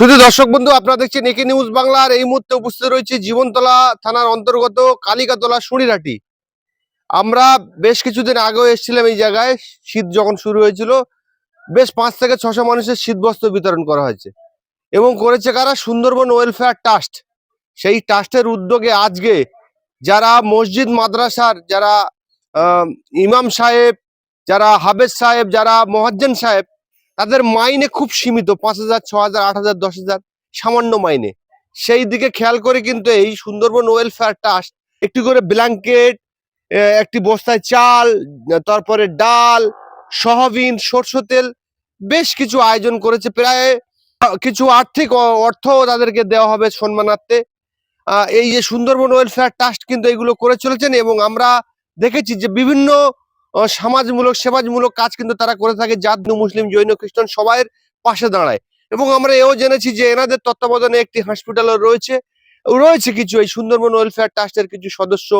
শুধু দর্শক বন্ধু, আপনারা দেখছেন একে নিউজ বাংলার। এই মুহূর্তে উপস্থিত রয়েছে জীবনতলা থানার অন্তর্গত কালিকাতলা সুড়িরাটি আমরা বেশ কিছুদিন আগেও এসেছিলাম এই জায়গায়। শীত যখন শুরু হয়েছিল, বেশ পাঁচ থেকে ছশো মানুষের শীতবস্ত্র বিতরণ করা হয়েছে। এবং করেছে কারা? সুন্দরবন ওয়েলফেয়ার ট্রাস্ট সেই ট্রাস্টের উদ্যোগে আজকে যারা মসজিদ, মাদ্রাসার যারা ইমাম সাহেব, যারা হাবেজ সাহেব, যারা মহাজ্জেন সাহেব তাদের মাইনে খুব সীমিত, পাঁচ হাজার ছ হাজার, আট হাজার, দশ হাজার, সামান্য মাইনে। সেই দিকে খেয়াল করে কিন্তু এই সুন্দরবন ওয়েলফেয়ার ট্রাস্ট একটি করে ব্ল্যাঙ্কেট একটি বস্তায় চাল, তারপরে ডাল সহবিন সরষ তেল, বেশ কিছু আয়োজন করেছে। প্রায় কিছু আর্থিক অর্থ তাদেরকে দেওয়া হবে সম্মানার্থে। এই যে সুন্দরবন ওয়েলফেয়ার ট্রাস্ট কিন্তু এগুলো করে চলেছেন এবং আমরা দেখেছি যে বিভিন্ন সমাজমূলক, সেবাজমূলক কাজ কিন্তু তারা করে থাকে। জাত মুসলিম, জৈন, খ্রিস্টান সবাইয়ের পাশে দাঁড়ায়। এবং আমরা এও জেনেছি যে এনাদের তত্ত্বাবধানে একটি হসপিটালও রয়েছে। রয়েছে কিছু এই সুন্দরবন ওয়েলফেয়ার ট্রাস্টের কিছু সদস্য,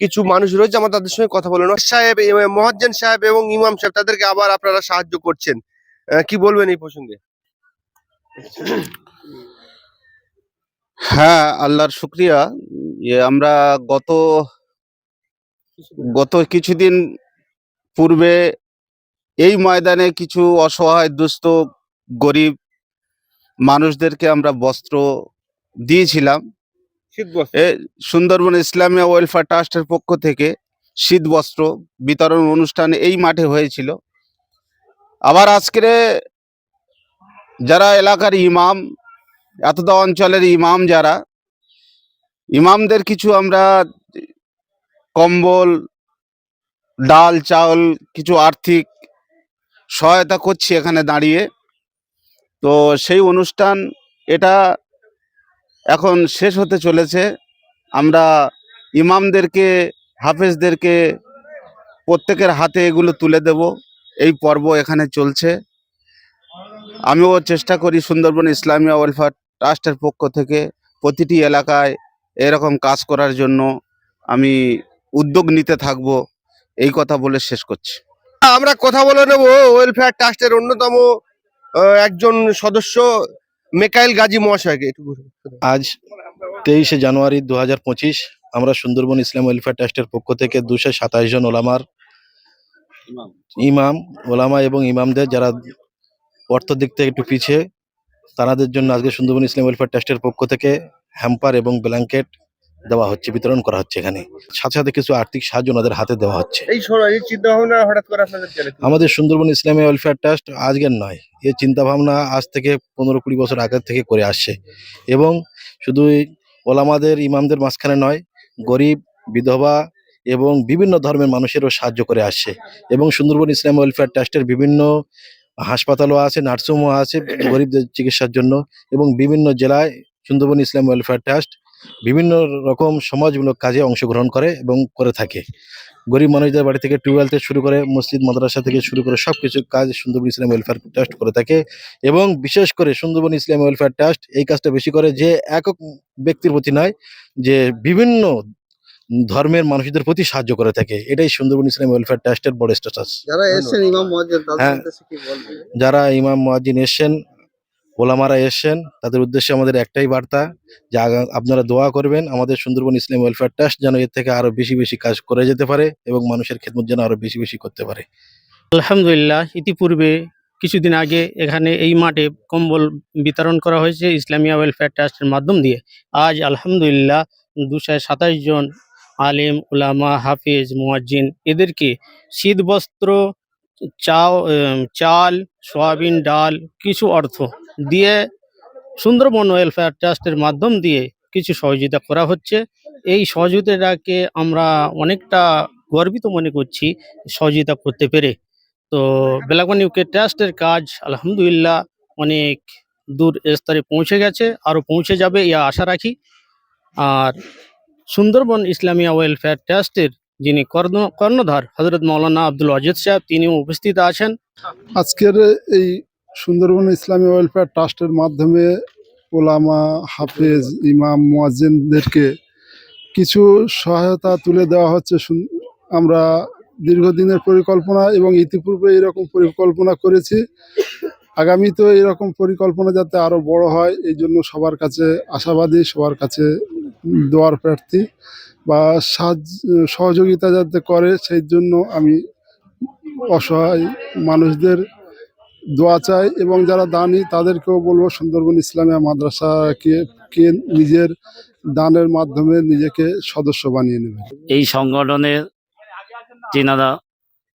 কিছু মানুষ রয়েছে। আমরা তাদের সঙ্গে কথা নওয়াজ সাহেব মহাজ্জেন সাহেব এবং ইমাম সাহেব, তাদেরকে আবার আপনারা সাহায্য করছেন। কি বলবেন এই প্রসঙ্গে? হ্যাঁ আল্লাহর শুক্রিয়া। আমরা গত গত কিছুদিন পূর্বে এই ময়দানে কিছু অসহায় দুস্থ গরিব মানুষদেরকে আমরা বস্ত্র দিয়েছিলাম। সুন্দরবন ইসলামিয়া ওয়েলফেয়ার ট্রাস্টের পক্ষ থেকে শীত বস্ত্র বিতরণ অনুষ্ঠান এই মাঠে হয়েছিল। আবার আজকে যারা এলাকার ইমাম এতটা অঞ্চলের ইমাম যারা ইমামদের কিছু আমরা কম্বল ডাল চাউল কিছু আর্থিক সহায়তা করছি এখানে দাঁড়িয়ে। তো সেই অনুষ্ঠান এটা এখন শেষ হতে চলেছে। আমরা ইমামদেরকে, হাফেজদেরকে প্রত্যেকের হাতে এগুলো তুলে দেব। এই পর্ব এখানে চলছে। আমিও চেষ্টা করি সুন্দরবন ইসলামিয়া ওয়েলফেয়ার ট্রাস্টের পক্ষ থেকে প্রতিটি এলাকায় এরকম কাজ করার জন্য আমি উদ্যোগ নিতে থাকব। এই কথা বলে শেষ করছি। আমরা কথা বলে নেব ওয়েলফেয়ার ট্রাস্টের অন্যতম আহ, একজন সদস্য মেকাইল গাজী মহাশয়কে। আজ তেইশে জানুয়ারি দু হাজার পঁচিশ আমরা সুন্দরবন ইসলাম ওয়েলফেয়ার ট্রাস্টের পক্ষ থেকে দুশো সাতাশ জন ওলামার ইমাম ওলামা এবং ইমামদের যারা অর্থ দিক থেকে একটু পিছিয়ে তাদের জন্য আজকে সুন্দরবন ইসলাম ওয়েলফেয়ার ট্রাস্টের পক্ষ থেকে হ্যাম্পার এবং ব্ল্যাঙ্কেট দেওয়া হচ্ছে বিতরণ করা হচ্ছে এখানে। সাথে সাথে কিছু আর্থিক সাহায্য ওনাদের হাতে দেওয়া হচ্ছে। এই এই চিন্তা ভাবনা হঠাৎ করে আপনাদের আমাদের সুন্দরবন ইসলামী ওয়েলফেয়ার ট্রাস্ট আজকের নয়। এর চিন্তা ভাবনা আজ থেকে পনেরো কুড়ি বছর আগের থেকে করে আসছে। এবং শুধু এই ওলামাদের ইমামদের মাঝখানে নয় গরিব বিধবা এবং বিভিন্ন ধর্মের মানুষেরও সাহায্য করে আসছে। এবং সুন্দরবন ইসলাম ওয়েলফেয়ার ট্রাস্টের বিভিন্ন হাসপাতালও আছে নার্সিংহোমও আছে গরিবদের চিকিৎসার জন্য। এবং বিভিন্ন জেলায় সুন্দরবন ইসলাম ওয়েলফেয়ার ট্রাস্ট বিভিন্ন রকম সমাজমূলক কাজে অংশগ্রহণ করে এবং করে থাকে। গরিব মানুষদের বাড়ি থেকে টিউবওয়েল থেকে শুরু করে মসজিদ মাদ্রাসা থেকে শুরু করে সব কিছু কাজ সুন্দরবন ইসলাম ওয়েলফেয়ার ট্রাস্ট করে থাকে এবং বিশেষ করে সুন্দরবন ইসলাম ওয়েলফেয়ার ট্রাস্ট এই কাজটা বেশি করে যে একক ব্যক্তির প্রতি নয় যে বিভিন্ন ধর্মের মানুষদের প্রতি সাহায্য করে থাকে। এটাই সুন্দরবন ইসলাম ওয়েলফেয়ার ট্রাস্টের বড় স্ট্যাটাস যারা এসেছেন ইমাম তাদের হ্যাঁ। যারা ইমাম মুয়াজ্জিন এসছেন ওলামারা এসছেন, তাদের উদ্দেশ্যে আমাদের একটাই বার্তা যে আপনারা দোয়া করবেন, আমাদের সুন্দরবন ইসলাম ওয়েলফেয়ার ট্রাস্ট যেন এর থেকে আরও বেশি বেশি কাজ করে যেতে পারে এবং মানুষের খেদমত যেন আরও বেশি বেশি করতে পারে। আলহামদুলিল্লাহ, ইতিপূর্বে কিছুদিন আগে এখানে এই মাঠে কম্বল বিতরণ করা হয়েছে ইসলামিয়া ওয়েলফেয়ার ট্রাস্টের মাধ্যম দিয়ে। আজ আলহামদুলিল্লাহ দুশো সাতাশ জন আলেম, উলামা, হাফিজ, মুয়াজ্জিন এদেরকে শীত বস্ত্র চাও চাল, সয়াবিন, ডাল, কিছু অর্থ দিয়ে সুন্দরবন ওয়েলফেয়ার ট্রাস্টের মাধ্যম দিয়ে কিছু সহযোগিতা করা হচ্ছে। এই সহযোগিতাটাকে আমরা অনেকটা গর্বিত মনে করছি সহযোগিতা করতে পেরে। তো বেলাগন ইউকে ট্রাস্টের কাজ আলহামদুলিল্লাহ অনেক দূর স্তরে পৌঁছে গেছে, আরও পৌঁছে যাবে ইয়া আশা রাখি। আর সুন্দরবন ইসলামিয়া ওয়েলফেয়ার ট্রাস্টের যিনি কর্ণ- কর্ণধার হজরত মৌলানা আব্দুল অজিদ সাহেব, তিনিও উপস্থিত আছেন। আজকের এই সুন্দরবন ইসলামী ওয়েলফেয়ার ট্রাস্টের মাধ্যমে ওলামা হাফেজ ইমাম মুয়াজ্জিনদেরকে কিছু সহায়তা তুলে দেওয়া হচ্ছে। আমরা দীর্ঘদিনের পরিকল্পনা এবং ইতিপূর্বে এরকম পরিকল্পনা করেছি। আগামীতে এরকম পরিকল্পনা যাতে আরও বড় হয়, এই জন্য সবার কাছে আশাবাদী, সবার কাছে দোয়ার প্রার্থী বা সহযোগিতা যাতে করে, সেই জন্য আমি অসহায় মানুষদের দোয়া চাই এবং যারা দানি, তাদেরকেও বলব সুন্দরবন ইসলামিয়া মাদ্রাসাকে কে নিজের দানের মাধ্যমে নিজেকে সদস্য বানিয়ে নেবে। এই সংগঠনের তেনারা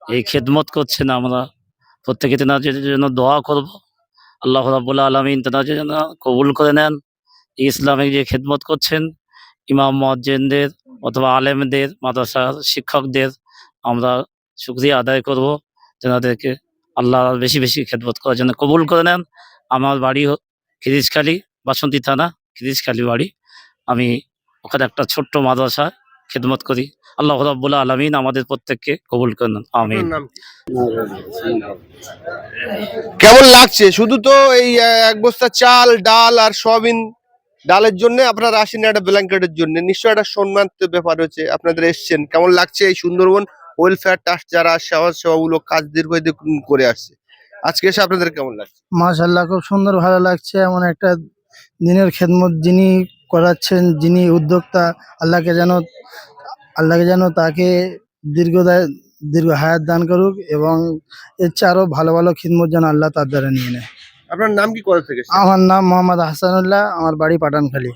এই খেদমত করছেন আমরা। প্রত্যেকে তেনাদের জন্য দোয়া করব। আল্লাহ রাবুল আলমিন তেনাদের জন্য কবুল করে নেন। এই ইসলামিক যে খেদমত করছেন, ইমাম মজ্জেনদের অথবা আলেমদের, মাদ্রাসার শিক্ষকদের, আমরা শুক্রিয়া আদায় করব। তেনাদেরকে আল্লাহ বেশি বেশি খেদমত করার জন্য কবুল করে নেন। আমার বাড়ি খিরিজখালী বাসন্তী থানা খিরিজখালী বাড়ি। আমি ওখানে একটা ছোট্ট মাদ্রাসা খেদমত করি। আল্লাহ রাব্বুল আলমিন আমাদের প্রত্যেককে কবুল করেন আমিন। আপনার নাম কি? কেমন লাগছে? শুধু তো এই এক বস্তা চাল ডাল আর সয়াবিন ডালের জন্য আপনারা আসেন একটা ব্ল্যাঙ্কেটের জন্য। নিশ্চয়ই একটা সম্মান ব্যাপার হচ্ছে আপনাদের এসছেন। কেমন লাগছে এই সুন্দরবন? ওয়েলফেয়ার ট্রাস্ট যারা সমাজ সেবামূলক কাজ দীর্ঘদিন করে আসছে। আজকে এসে আপনাদের কেমন লাগছে? মাশাল্লাহ খুব সুন্দর ভালো লাগছে। এমন একটা দিনের খেদমত যিনি করাচ্ছেন যিনি উদ্যোক্তা আল্লাহকে যেন আল্লাহকে যেন তাকে দীর্ঘদায় দীর্ঘ হায়াত দান করুক এবং এর চেয়ে আরও ভালো ভালো খিদমত যেন আল্লাহ তার দ্বারা নিয়ে নেয়। আপনার নাম কি কোথা থেকে আমার নাম মোহাম্মদ হাসানুল্লাহ আমার বাড়ি পাঠানখালী।